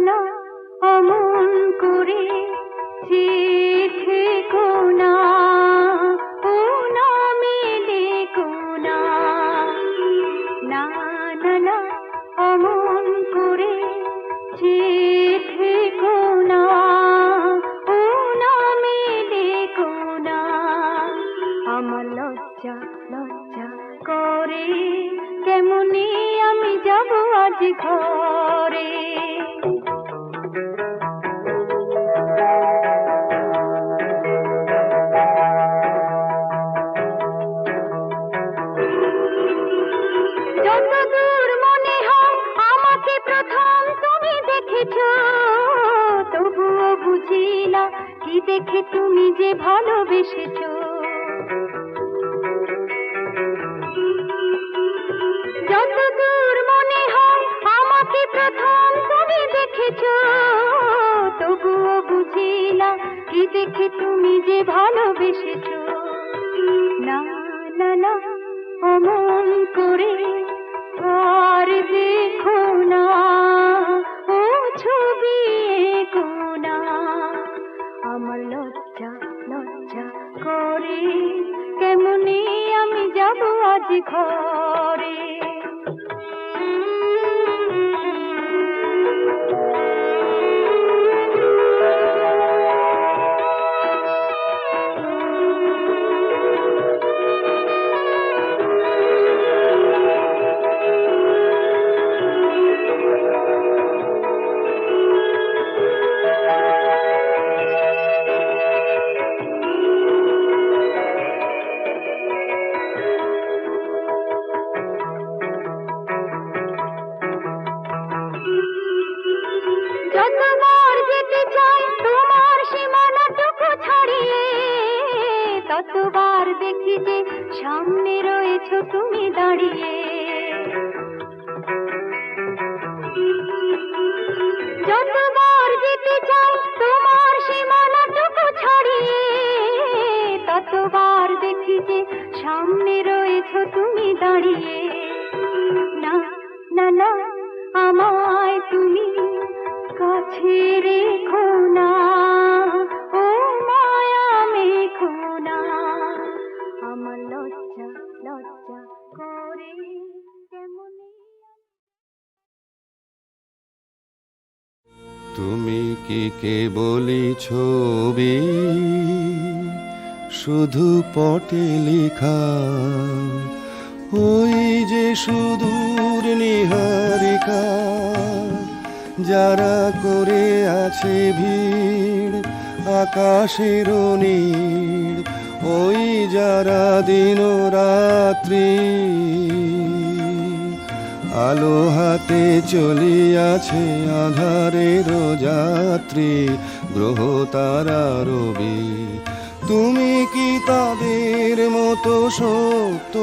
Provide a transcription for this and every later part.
না অমন করে বুঝি না কি দেখে তুমি যে ভালোবেসেছ? না না না, অমন করে আর দেখো না। ও ছবি না। আমার লজ্জা লজ্জা করে কেমনি আমি যাব আজ ঘরে? দেখি যে সামনে রয়েছো তুমি দাঁড়িয়ে। যতবার যেতে তোমার সীমানাটুকু ছাড়িয়ে, ততবার দেখি যে সামনে রয়েছো তুমি দাঁড়িয়ে। না না না, আমায় তুমি কাছে রেখো। তুমি কি কেবলই ছবি? শুধু পটে লেখা। ওই যে সুদূর নিহারিকা, যারা করে আছে ভিড়, আকাশের নীড়, ওই যারা দিন রাত্রি আলো হাতে চলিয়াছে আধারের যাত্রী গ্রহ তারা রবি। তুমি কি তাদের মতো সত্য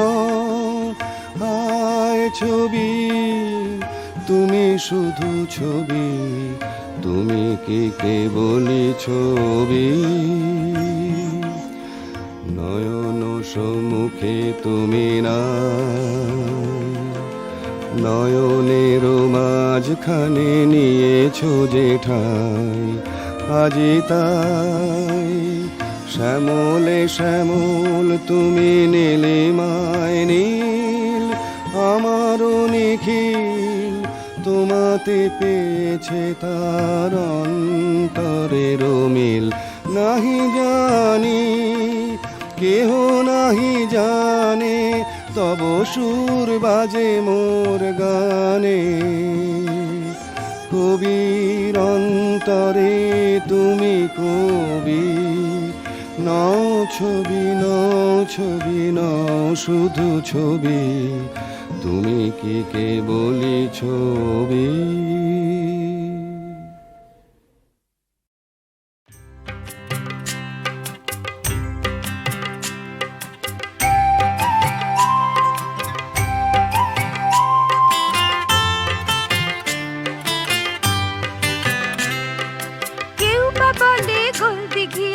নয় ছবি, তুমি শুধু ছবি। তুমি কি কেবলই ছবি? নয়ন সম্মুখে তুমি না। নয়নের মাঝখানে নিয়েছো যে ঠাই আজি তাই শ্যামলে শ্যামল তুমি নীলে মায় নীল, আমারও নিখিল তোমাতে পেয়েছে তার অন্তরের মিল। নাহি জানি, কেহ নাহি জানে তব সুর বাজে মোর গানে। কবির অন্তরে তুমি কবি। ন ছবি ন ছবি ন শুধু ছবি। তুমি কি কে বলি ছবি?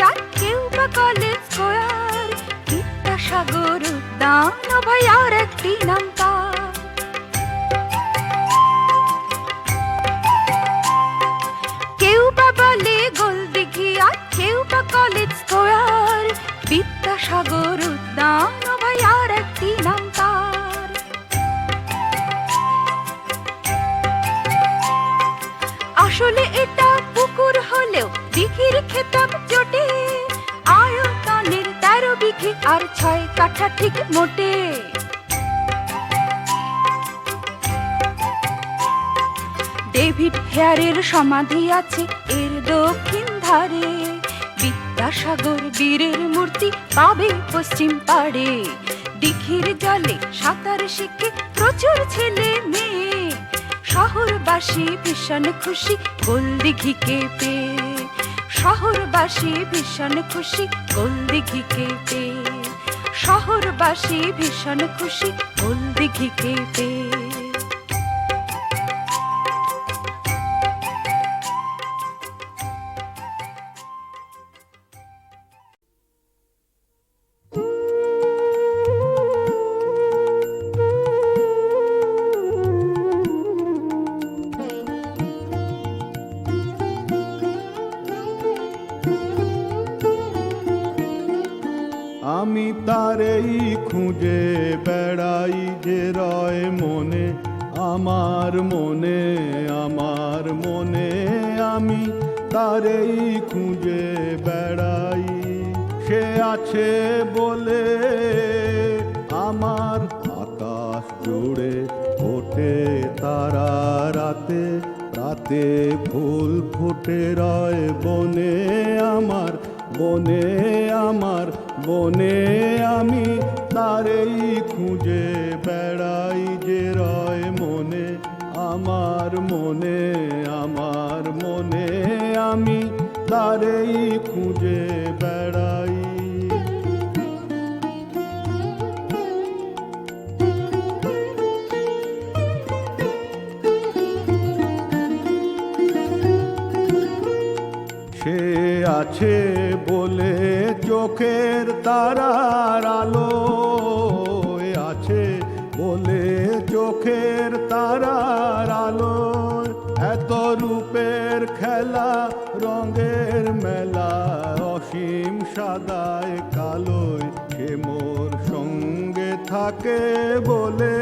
আর কেউ বা কলেজ স্কোয়ার। বিদ্যাসাগর উদ্যান ভাই আর একটি নাম কেউ বা বলে গোল দিঘি আর কেউ বা কলেজ স্কোয়ার। বিদ্যাসাগর বিঘে আর ছয় কাঠা ঠিক মোটে। ডেভিড হেয়ারের সমাধি আছে এর দক্ষিণ ধারে। বিদ্যাসাগর বীরের মূর্তি পাবে পশ্চিম পাড়ে। দিঘির জলে সাঁতার শিখে প্রচুর ছেলে মেয়ে। শহরবাসী ভীষণ খুশি গোল দিঘিকে পেয়ে। শহরবাসী ভীষণ খুশি গোল দিঘিকে পেয়ে শহরবাসী ভীষণ খুশি গোল দিঘিকে পেয়ে রয় মনে, আমার মনে আমার মনে আমি তারেই খুঁজে বেড়াই। সে আছে বলে আমার আকাশ জুড়ে ফোটে তারা রাতে। রাতে ফুল ফুটে রয় বনে আমার বনে আমার, বনে আমি তারেই খুঁজে বেড়াই যে রয় মনে, আমার মনে আমার মনে। আমি তারেই খুঁজে বেড়াই। সে আছে বলে চোখের তারার আলো। চোখের তারার আলো এত রূপের খেলা, রঙের মেলা, অসীম সাদায় কালোয় সে মোর সঙ্গে থাকে বলে।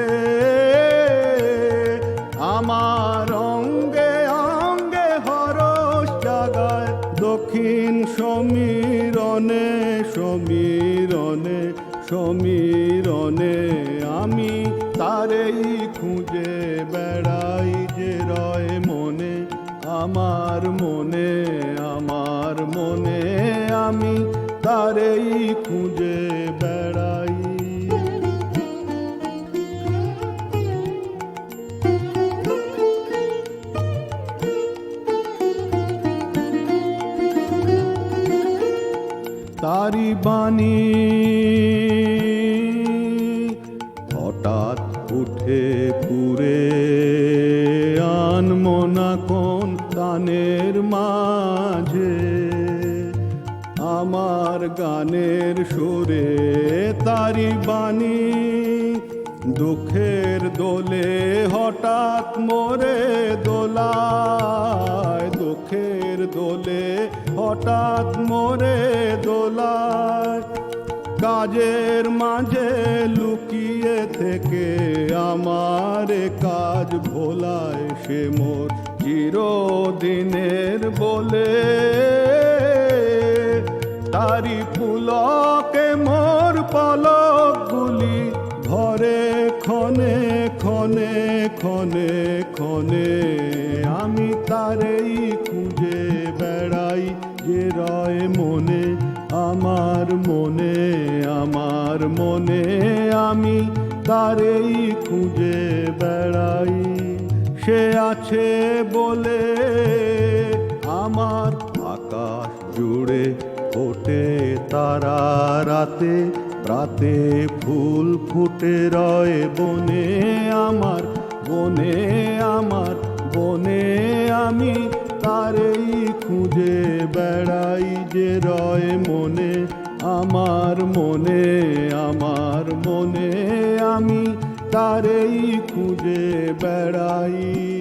আমার অঙ্গে অঙ্গে হরস জাগায় দক্ষিণ সমীরণে সমীরণে সমীরণে। মনে আমি তারেই খুঁজে বেড়াই। তারি বাণী গানের সুরে তারি বাণী। দুঃখের দোলে হঠাৎ মোরে দোলায়। দুঃখের দোলে হঠাৎ মোরে দোলায়। কাজের মাঝে লুকিয়ে থেকে আমার কাজ ভোলায় সে মোর চিরদিনের বলে। তাহারি পুলকে মোর পলকগুলি ঘরে ক্ষণে ক্ষণে ক্ষণে ক্ষণে আমি তারেই খুঁজে বেড়াই যে রয় মনে, আমার মনে আমার মনে। আমি তারেই খুঁজে বেড়াই, সে আছে বলে আমার আকাশ জুড়ে। ওঠে তারা রাতে রাতে ফুল ফুটে রয় বনে আমার বনে আমার, বনে আমি তারেই খুঁজে বেড়াই যে রয় মনে, আমার মনে আমার মনে আমি তারেই খুঁজে বেড়াই।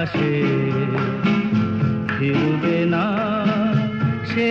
আকাশে ফিরবে না সে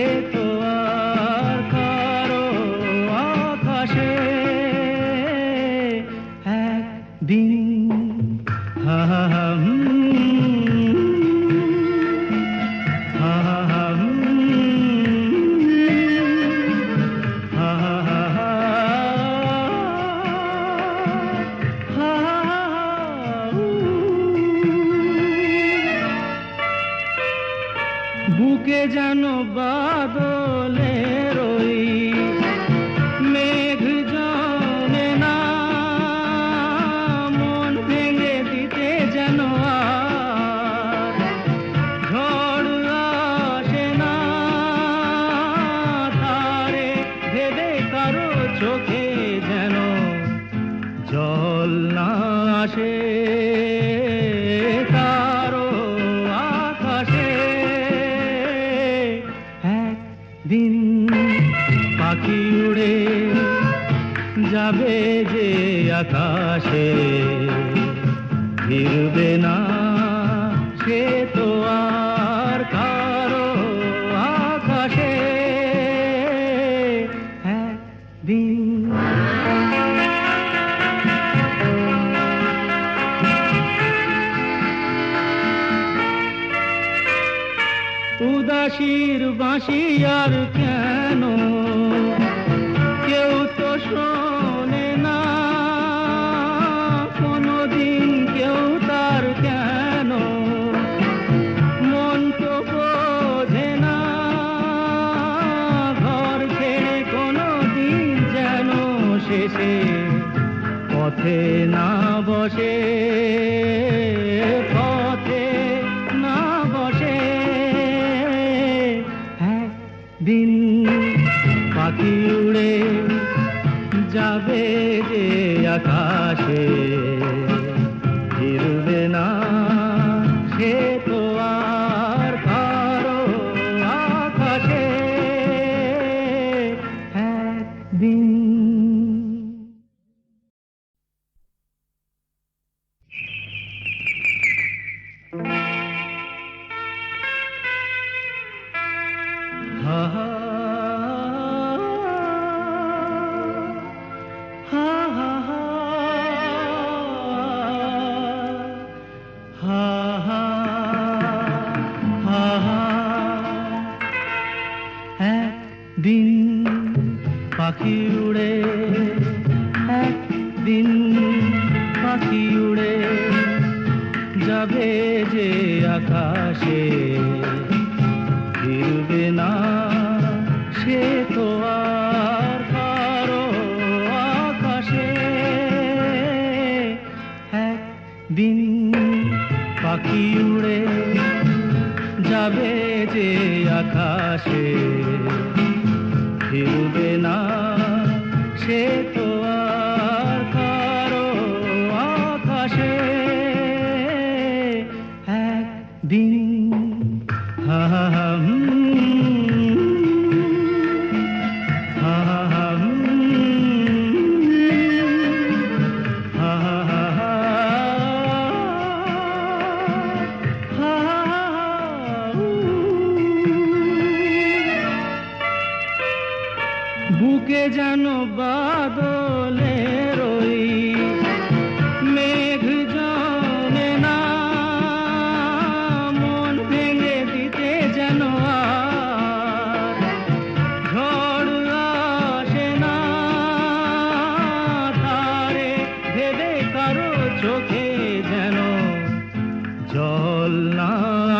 আকাশে তারো আকাশে। একদিন পাখি উড়ে যাবে যে আকাশে ফিরবে না হাসি আর কেন? কেউ তো শোনে না। কোনোদিন কেউ তার কেন? মন তো বোঝে না। ঘর ছেড়ে কোনোদিন যেন শেষে পথে না বসে। आकाशे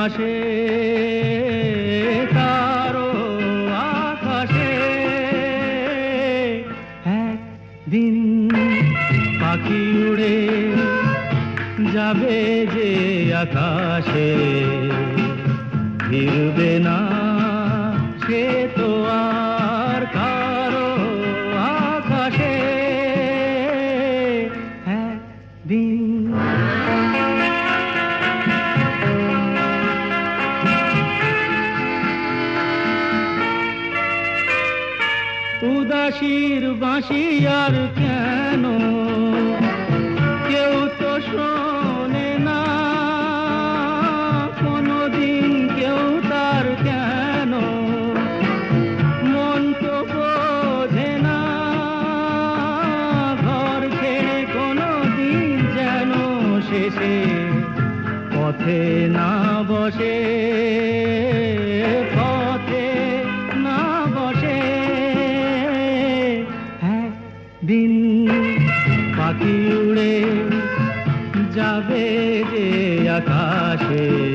আকাশে তারো আকাশে। একদিন পাখি উড়ে যাবে যে আকাশে ফিরবে না শেষে পথে না বসে পথে না বসে। হ্যাঁ দিন পাখি উড়ে যাবে যে আকাশে।